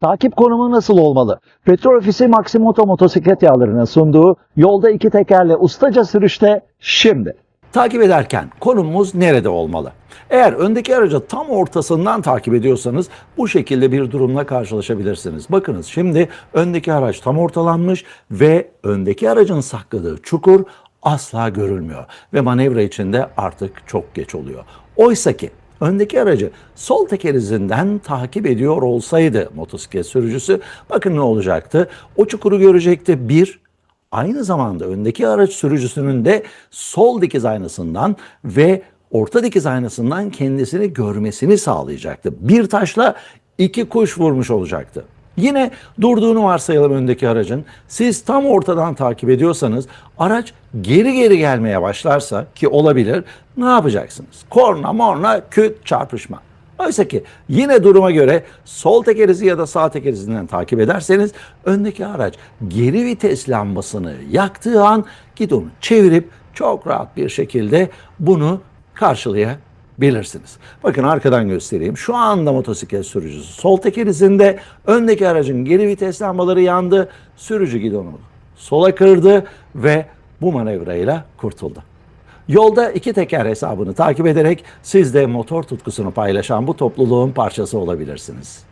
Takip konumu nasıl olmalı? Petrol Ofisi Maximoto motosiklet yağlarının sunduğu yolda iki tekerle ustaca sürüşte şimdi. Takip ederken konumumuz nerede olmalı? Eğer öndeki aracı tam ortasından takip ediyorsanız bu şekilde bir durumla karşılaşabilirsiniz. Bakınız şimdi öndeki araç tam ortalanmış ve öndeki aracın sakladığı çukur asla görülmüyor ve manevra içinde artık çok geç oluyor. Oysa ki öndeki aracı sol teker izinden takip ediyor olsaydı motosiklet sürücüsü bakın ne olacaktı? O çukuru görecekti. Bir, aynı zamanda öndeki araç sürücüsünün de sol dikiz aynasından ve orta dikiz aynasından kendisini görmesini sağlayacaktı. Bir taşla iki kuş vurmuş olacaktı. Yine durduğunu varsayalım öndeki aracın. Siz tam ortadan takip ediyorsanız araç geri geri gelmeye başlarsa ki olabilir ne yapacaksınız? Korna morna küt çarpışma. Oysa ki yine duruma göre sol tekerizi ya da sağ tekerizinden takip ederseniz öndeki araç geri vites lambasını yaktığı an gidonu çevirip çok rahat bir şekilde bunu karşılayabilirsiniz. Bakın arkadan göstereyim. Şu anda motosiklet sürücüsü sol teker izinde öndeki aracın geri vites lambaları yandı. Sürücü gidonu sola kırdı ve bu manevrayla kurtuldu. Yolda iki teker hesabını takip ederek siz de motor tutkusunu paylaşan bu topluluğun parçası olabilirsiniz.